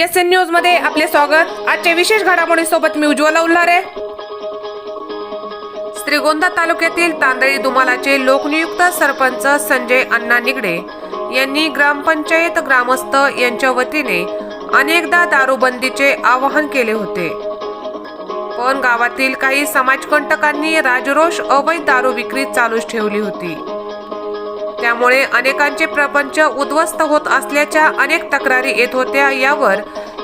S N न्यूजमध्ये आपले स्वागत. आजच्या विशेष घडामोडी सोबत मी उज्ज्वला उल्हारे. श्रीगोंदा तालुक्यातील तांदळी दुमालाचे लोकनियुक्त सरपंच संजय अण्णा निगडे यांनी ग्रामपंचायत ग्रामस्थ यांच्या वतीने अनेकदा दारूबंदीचे आवाहन केले होते. पण गावातील काही समाजकंटकांनी राजरोष अवैध दारू विक्री चालूच ठेवली होती. त्यामुळे अनेकांचे प्रपंच उद्ध्वस्त होत असल्याच्या अनेक तक्रारी येत होत्या. यावर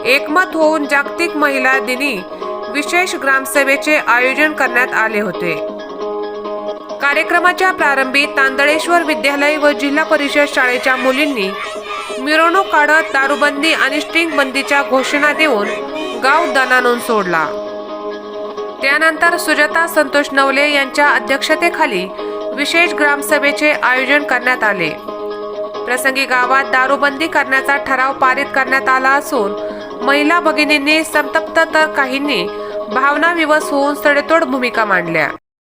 एकमत होऊन जागतिक महिला दिनी विशेष ग्रामसभेचे आयोजन करण्यात आले होते. कार्यक्रमाच्या प्रारंभी तांदळेश्वर विद्यालय व जिल्हा परिषद शाळेच्या मुलींनी मिरवणूक काढत दारूबंदी आणि स्टिंग बंदीच्या घोषणा देऊन गाव दणानून सोडला. त्यानंतर सुजाता संतोष नवले यांच्या अध्यक्षतेखाली विशेष ग्रामसभेचे आयोजन करण्यात आले. प्रसंगी गावात दारूबंदी करण्याचा ठराव पारित करण्यात आला असून महिला भगिनींनी संतप्त तर काहींनी भावना विवश होऊन सडेतोड भूमिका मांडल्या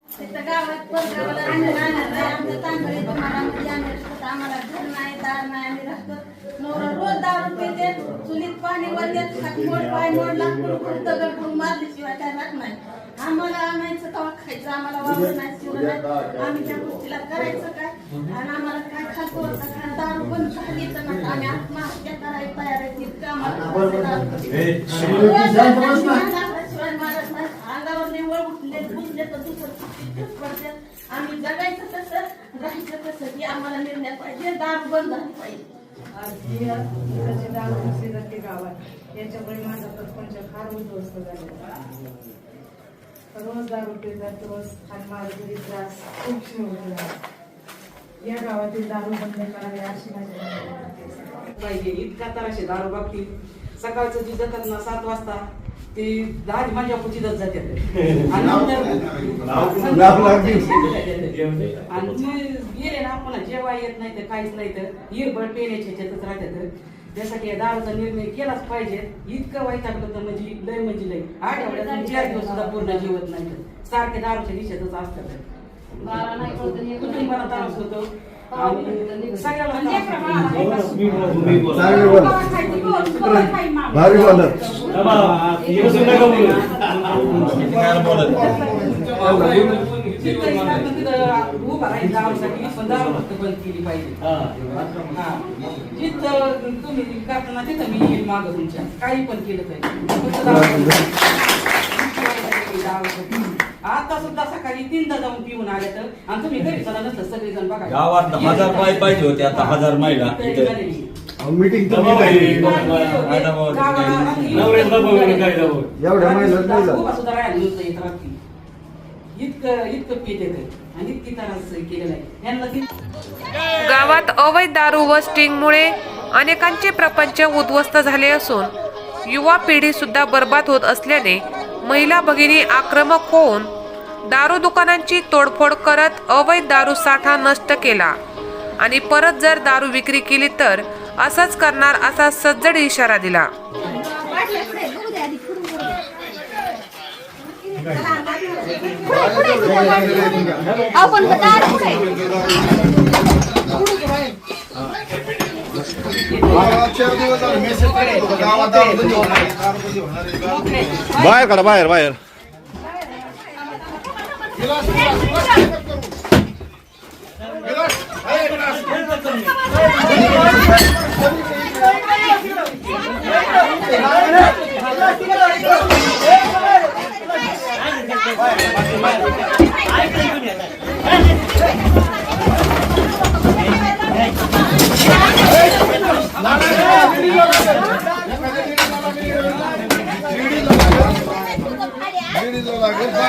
तिथं गावात परगावाला आम्ही राहणार नाही. आमचं तांदळी दुकानामध्ये आम्ही राहतो. आम्हाला घर नाही, दार नाही. आम्ही राहतो. नवरा रोज दारू पिते. चुलीत पाणी वरते. हात मोड, पाय मोड, लाकूड खूप दगड खूप मारल्याशिवाय काय राहत नाही. आम्हाला आणायचं तेव्हा खायचं आम्हाला वावर नाही शिवलं नाही आम्ही त्या गोष्टीला करायचं काय आणि आम्हाला काय खातो काय दारू पण तर नका. आम्ही आत्महत्या करायला तयार आहे तितकं आम्हाला नाही. अंगावर निव्वळ उठले घुसले तर दुसरं पडते आम्ही जगायचं कसं राहायचं कसं हे आम्हाला निर्णय पाहिजे दारू बंद झाली पाहिजे आज ही दारू दुसरी जाते गावात. याच्यामुळे माझा सरपंच फार उद्ध्वस्त झालेला रोज दारू पितात रोज हातमार घरी त्रास खूप शिवला या गावातील दारू बंद करावी अशी माझी विनंती पाहिजे इतका तर दारू बाबतीत सकाळचं जी जातात ना सात वाजता ते दहा माझ्या पुचितच जातात आणि गेले ना पुन्हा जेव्हा येत नाही तर काहीच नाही तर. हिरभर पेण्याच्या ह्याच्यातच राहतात. त्यासाठी या दारूचा निर्णय केलाच पाहिजे. इतकं वैतागलं तर म्हणजे लय म्हणजे लय. आठवड्यातून चार दिवस सुद्धा पूर्ण जीवत नाही. तर सारखे दारूच्या दिशेतच असतात. आणि सगळ्याला त्रास होतो. भारी पण केली पाहिजे हा. तुम्ही मागं तुमच्या काही पण केलं पाहिजे आता सुद्धा सकाळी तीनदा जाऊन पिऊन आले तर आणि तुम्ही घरी चला नसतं सगळेजण बघा. गावात हजार पाय पाहिजे होते आता हजार महिला इथे मीटिंग मी एवढ्या महिन्यात नाही झालं. सुद्धा येत इतकं इतकं पीत येतं. गावात अवैध दारू व स्टिंगमुळे अनेकांचे प्रपंच उद्ध्वस्त झाले असून युवा पिढी सुद्धा बर्बाद होत असल्याने महिला भगिनी आक्रमक होऊन दारू दुकानांची तोडफोड करत अवैध दारू साठा नष्ट केला. आणि परत जर दारू विक्री केली तर असंच करणार असा सज्जड इशारा दिला. आपण बाहेर काढा बाहेर बाहेर.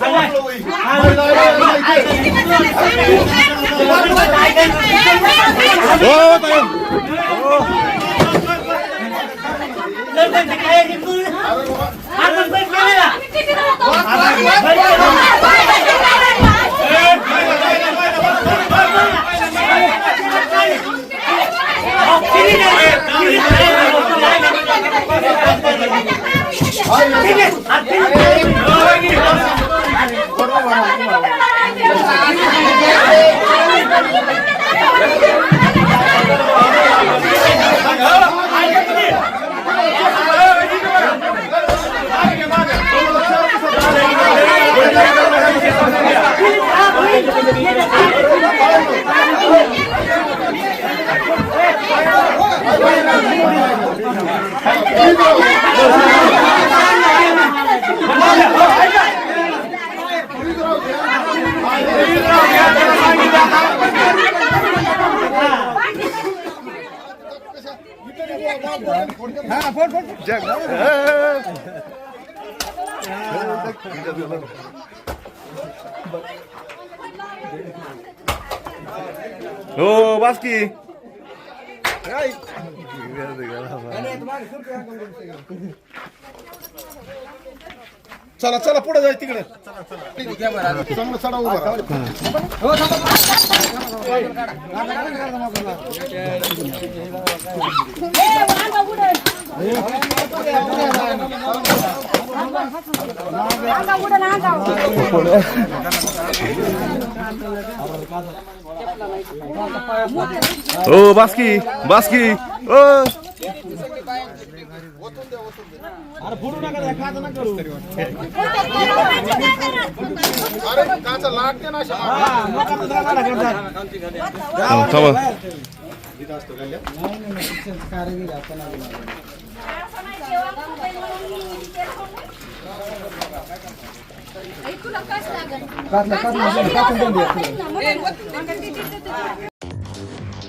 वाटलं होईल. महिला आहे, माहिती आहे. हो, ताई. हो बासकी चला चला पुढे जाय तिकडे चांगलं चढा उभा राहा. हो बासकी बासकी ओ अरे काचा लागते ना थांबा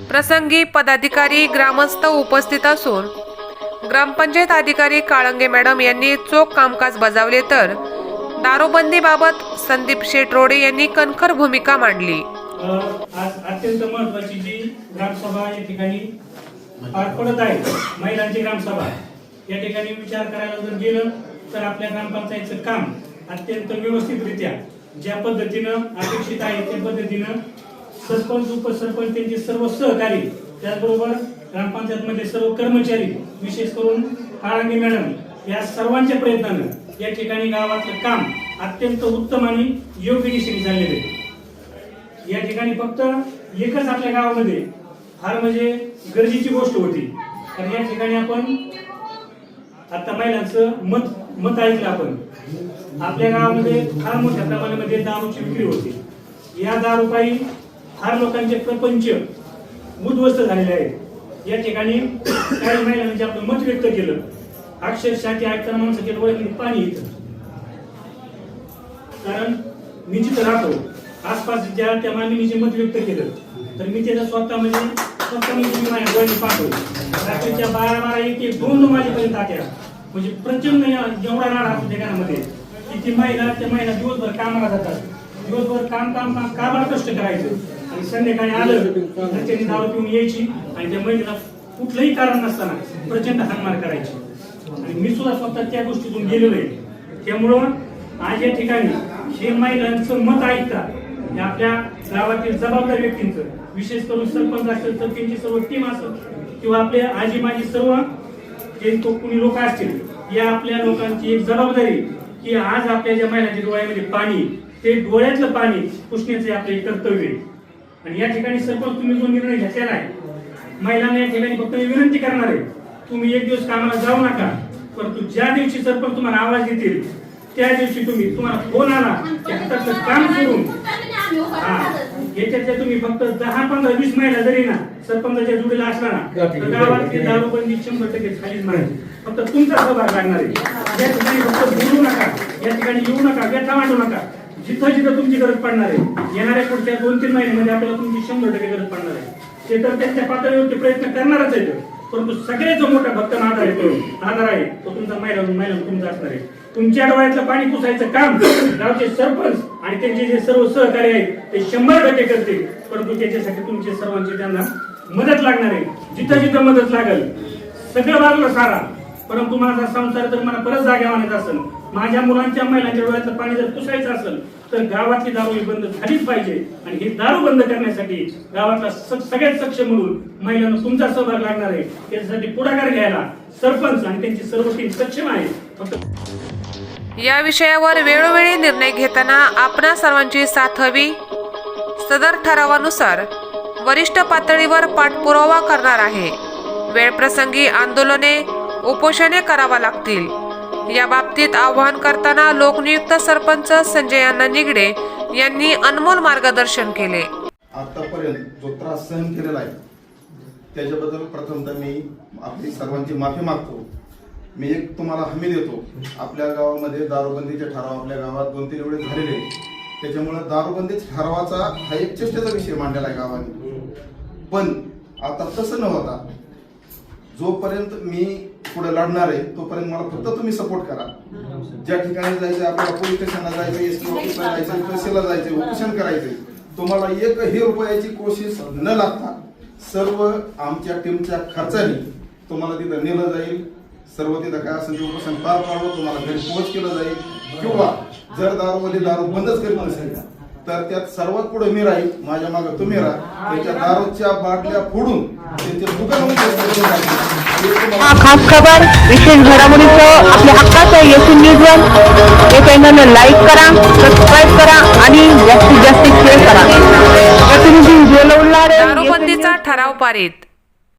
प्रसंगी पदाधिकारी ग्रामस्थ उपस्थित असून ग्रामपंचायत अधिकारी काळंगे मॅडम यांनी चोख कामकाज बजावले तर दारोबंदीबाबत संदीप शेटरोडे यांनी कणखर भूमिका मांडली. आज अत्यंत महत्वाची जी ग्रामसभा या ठिकाणी पार पडत आहे महिलांची ग्रामसभा या ठिकाणी विचार करायला जर गेलं तर आपल्या ग्रामपंचायतचं काम अत्यंत व्यवस्थितरित्या ज्या पद्धतीनं अपेक्षित आहे त्या पद्धतीनं सरपंच उपसरपंच त्यांचे सर्व सहकारी त्याचबरोबर ग्रामपंचायतमध्ये सर्व कर्मचारी विशेष करून काळांगी मॅडम या सर्वांच्या प्रयत्नानं या ठिकाणी गावातलं काम अत्यंत उत्तम आणि योग्य दिशेने झालेलं आहे. या ठिकाणी फक्त एकच आपल्या गावामध्ये फार म्हणजे गरजेची गोष्ट होती. तर या ठिकाणी आपण आता महिलांचं मत मत ऐकलं आपण. आपल्या गावामध्ये फार मोठ्या प्रमाणामध्ये दारूची विक्री होती. या दारूपायी फार लोकांचे प्रपंच उद्ध्वस्त झालेले आहेत. या ठिकाणी काही महिलांनी आपलं मत व्यक्त केलं. अक्षरशः ते ऐकताना माणसाच्या डोळ्यामध्ये पाणी येतं. कारण मी जिथं राहतो आसपास ज्या त्या मानवीचे मत व्यक्त केलं तर मी त्याचा स्वतः म्हणजे स्वतः म्हणजे मी माझ्या डोळ्यांनी पाहतो. रात्रीच्या बारा बारा एक एक दोन दोन वाजेपर्यंत आत्या. म्हणजे प्रचंड जेवढा एवढा राडा असतो त्या घरामध्ये की ती महिला त्या महिला दिवसभर कामाला जातात. दिवसभर काम काम काम कामाला कष्ट करायचं. आणि संध्याकाळी आलं घरच्यांनी दारू पिऊन यायची आणि त्या महिलेला कुठलंही कारण नसताना प्रचंड हानमार करायची. आणि मी सुद्धा स्वतः त्या गोष्टीतून गेलेलो आहे. त्यामुळं आज या ठिकाणी हे महिलांचं मत ऐकता हे आपल्या गावातील जबाबदार व्यक्तींचं विशेष करून सरपंच असेल तर त्यांची सर्व टीम असेल किंवा आपले आजी माजी सर्व जे तो कुणी लोक असतील या आपल्या लोकांची एक जबाबदारी की आज आपल्या ज्या महिलांच्या डोळ्यामध्ये पाणी ते डोळ्यातलं पाणी पुसण्याचे आपले कर्तव्य आहे. आणि या ठिकाणी सरपंच तुम्ही जो निर्णय घेतलेला आहे महिलांना या ठिकाणी फक्त मी विनंती करणार आहे तुम्ही एक दिवस कामाला जाऊ नका परंतु ज्या दिवशी सरपंच तुम्हाला आवाज देतील त्या दिवशी तुम्ही तुम्हाला फोन आला हातातलं काम हा याच्यातल्या तुम्ही फक्त दहा पंधरा वीस महिला जरी ना सरपंचाच्या जोडीला असला ना तर गावातली दारूबंदी शंभर टक्के खालीच मारायची फक्त तुमचा सहभाग लागणार आहे. या ठिकाणी फक्त बोलू नका या ठिकाणी येऊ नका व्यथा मांडू नका. जिथं जिथं तुमची गरज पडणार आहे. येणाऱ्या पुढच्या दोन तीन महिन्यामध्ये आपल्याला तुमची शंभर टक्के गरज पडणार आहे. ते तर त्यांच्या पातळीवरती प्रयत्न करणारच आहे परंतु सगळ्यात जो मोठा भक्त आधार आहे तो आधार आहे. तो तुमचा महिला महिला तुमचा असणार आहे. तुमच्या डोळ्यातलं पाणी पुसायचं काम गावचे सरपंच आणि त्यांचे जे सर्व सहकारी आहेत ते शंभर टक्के करतील. परंतु त्याच्यासाठी तुमचे सर्वांची त्यांना मदत लागणार आहे. जिथं जिथं मदत लागेल. सगळं बाजूला सारा. परंतु माझा संसार जर मला परत जाग्या आणत असेल माझ्या मुलांच्या महिलांच्या डोळ्यातलं पाणी जर पुसायचं असेल तर गावातली दारू ही बंद झालीच पाहिजे. आणि ही दारू बंद करण्यासाठी गावातला सगळ्यात सक्षम म्हणून महिलांना तुमचा सहभाग लागणार आहे. त्याच्यासाठी पुढाकार घ्यायला सरपंच आणि त्यांची सर्व टीम सक्षम आहे. फक्त या विषयावर वेळोवेळी निर्णय घेताना आपणा सर्वांची साथ हवी. सदर ठरावानुसार वरिष्ठ पातळीवर पाठपुरावा करणार आहे. वेळप्रसंगी आंदोलने उपोषणे करावा लागतील. या बाबतीत आवाहन करताना लोकनियुक्त सरपंच संजय अण्णा निगडे यांनी अनमोल मार्गदर्शन केले. आतापर्यंत जो त्रास सहन केलेला आहे त्याच्याबद्दल प्रथमतः मी आपली सर्वांची माफी मागतो. मी एक तुम्हाला हमी देतो. आपल्या गावामध्ये दारूबंदीचे ठराव आपल्या गावात दोन तीन वेळेस झालेले त्याच्यामुळे दारूबंदीच ठरावाचा हा एक चेष्टेचा विषय मांडलेला आहे गावाने. पण आता तसं न होता जोपर्यंत मी पुढे लढणार आहे तोपर्यंत मला फक्त तुम्ही सपोर्ट करा. ज्या ठिकाणी जायचं आपल्याला पोलीस स्टेशनला जायचं एस ऑफिसला जायचं तहसीलला जायचं उपोषण करायचं तुम्हाला एकही रुपयाची कोशिश न लागता सर्व आमच्या टीमच्या खर्चाने तुम्हाला तिथं नेलं जाईल. सर्व तिथं काय असेल ते उपोषण पार पाडलं तुम्हाला घरी पोहोच केलं जाईल. किंवा जर दारूमध्ये दारू बंदच करीत नसेल तर त्यात सर्वात पुढे मी राहील माझ्या मागे तुम्ही राहा. त्याच्या दारूच्या बाटल्या फोडून त्यांचे दुकान हा खास खबर विशेष घडामोडीचं आपल्या हक्काचं येसी न्यूज वन हे चॅनल लाईक करा सबस्क्राईब करा आणि जास्तीत जास्त शेअर करा. प्रतिनिधी दारूबंदीचा ठराव पारित.